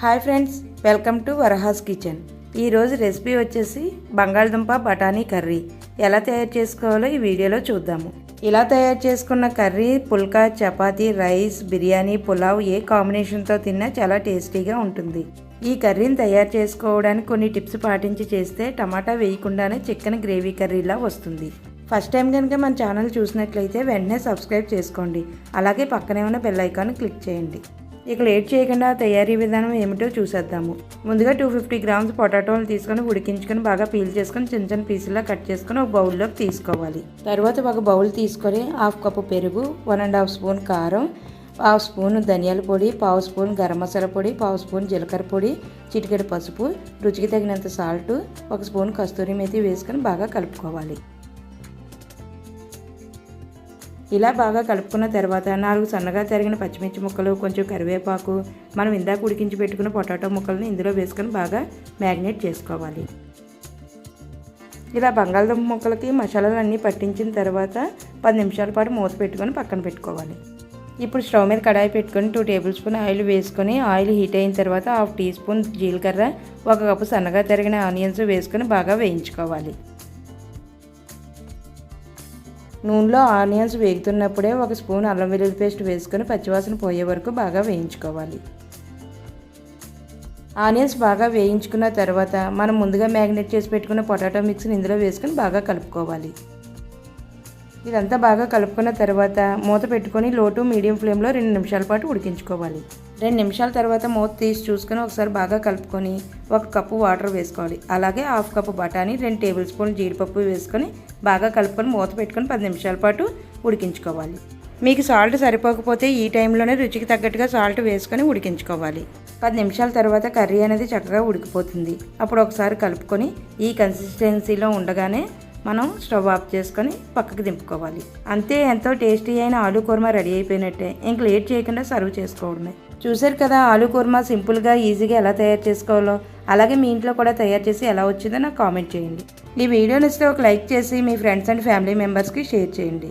Hi friends welcome to Varahas kitchen. ఈరోజు recipe వచ్చేసి బంగాళదుంప బఠానీ కర్రీ. ఎలా తయారు చేసుకోవాలో ఈ వీడియోలో చూద్దాము. ఇలా తయారు చేసుకున్న కర్రీ పుల్కా చపాతి రైస్ బిర్యానీ పులావ్ ఏ కాంబినేషన్తో తిన్నా చాలా టేస్టీగా ఉంటుంది. ఈ కర్రీని తయారు చేసుకోవడానికి కొన్ని టిప్స్ పాటించి చేస్తే టమాటా వేయకుండానే చికెన్ గ్రేవీ కర్రీలా వస్తుంది. ఫస్ట్ టైం కనుక మన ఛానల్ చూసినట్లయితే వెంటనే సబ్స్క్రైబ్ చేసుకోండి. అలాగే పక్కనే ఉన్న బెల్ ఐకాన్ క్లిక్ చేయండి. ఇక లేట్ చేయకుండా తయారీ విధానం ఏమిటో చూసేద్దాము. ముందుగా టూ ఫిఫ్టీ గ్రామ్స్ పొటాటోలు తీసుకొని ఉడికించుకొని బాగా పీల్ చేసుకొని చిన్న చిన్న పీసుల్లో కట్ చేసుకొని ఒక బౌల్లోకి తీసుకోవాలి. తర్వాత ఒక బౌల్ తీసుకొని హాఫ్ కప్పు పెరుగు వన్ అండ్ హాఫ్ స్పూన్ కారం పావు స్పూన్ ధనియాల పొడి పావు స్పూన్ గరం మసాలా పొడి పావు స్పూన్ జీలకర్ర పొడి చిటికెడు పసుపు రుచికి తగినంత సాల్ట్ ఒక స్పూన్ కస్తూరి మేతి వేసుకొని బాగా కలుపుకోవాలి. ఇలా బాగా కలుపుకున్న తర్వాత నాలుగు సన్నగా తరిగిన పచ్చిమిర్చి ముక్కలు కొంచెం కరివేపాకు మనం ఇందాక ఉడికించి పెట్టుకున్న పొటాటో ముక్కలను ఇందులో వేసుకొని బాగా మ్యాగ్నేట్ చేసుకోవాలి. ఇలా బంగాళదుంప ముక్కలకి మసాలాలు అన్నీ పట్టించిన తర్వాత పది నిమిషాల పాటు మూత పెట్టుకొని పక్కన పెట్టుకోవాలి. ఇప్పుడు స్టవ్ మీద కడాయి పెట్టుకొని టూ టేబుల్ స్పూన్ ఆయిల్ వేసుకొని ఆయిల్ హీట్ అయిన తర్వాత హాఫ్ టీ స్పూన్ జీలకర్ర ఒక కప్పు సన్నగా తరిగిన ఆనియన్స్ వేసుకొని బాగా వేయించుకోవాలి. నూనెలో ఆనియన్స్ వేగుతున్నప్పుడే ఒక స్పూన్ అల్లం వెల్లుల్లి పేస్ట్ వేసుకొని పచ్చివాసన పోయే వరకు బాగా వేయించుకోవాలి. ఆనియన్స్ బాగా వేయించుకున్న తర్వాత మనం ముందుగా మ్యాగ్నేట్ చేసి పెట్టుకున్న పొటాటో మిక్స్ని ఇందులో వేసుకొని బాగా కలుపుకోవాలి. ఇదంతా బాగా కలుపుకున్న తర్వాత మూత పెట్టుకొని లోటు మీడియం ఫ్లేమ్లో రెండు నిమిషాల పాటు ఉడికించుకోవాలి. రెండు నిమిషాల తర్వాత మూత తీసి చూసుకొని ఒకసారి బాగా కలుపుకొని ఒక కప్పు వాటర్ వేసుకోవాలి. అలాగే హాఫ్ కప్పు బఠానీ రెండు టేబుల్ స్పూన్ జీడిపప్పు వేసుకొని బాగా కలుపుకొని మూత పెట్టుకొని పది నిమిషాల పాటు ఉడికించుకోవాలి. మీకు సాల్ట్ సరిపోకపోతే ఈ టైంలోనే రుచికి తగ్గట్టుగా సాల్ట్ వేసుకొని ఉడికించుకోవాలి. పది నిమిషాల తర్వాత కర్రీ అనేది చక్కగా ఉడికిపోతుంది. అప్పుడు ఒకసారి కలుపుకొని ఈ కన్సిస్టెన్సీలో ఉండగానే మనం స్టవ్ ఆఫ్ చేసుకొని పక్కకు దింపుకోవాలి. అంతే ఎంతో టేస్టీ అయిన ఆలూ కుర్మా రెడీ అయిపోయినట్టే. ఇంక లేట్ చేయకుండా సర్వ్ చేసుకోవడమే. చూసారు కదా ఆలూ కుర్మా సింపుల్గా ఈజీగా ఎలా తయారు చేసుకోవాలో? అలాగే మీ ఇంట్లో కూడా తయారు చేసి ఎలా వచ్చిందో నాకు కామెంట్ చేయండి. ఈ వీడియో నచ్చితే ఒక లైక్ చేసి మీ ఫ్రెండ్స్ అండ్ ఫ్యామిలీ మెంబర్స్కి షేర్ చేయండి.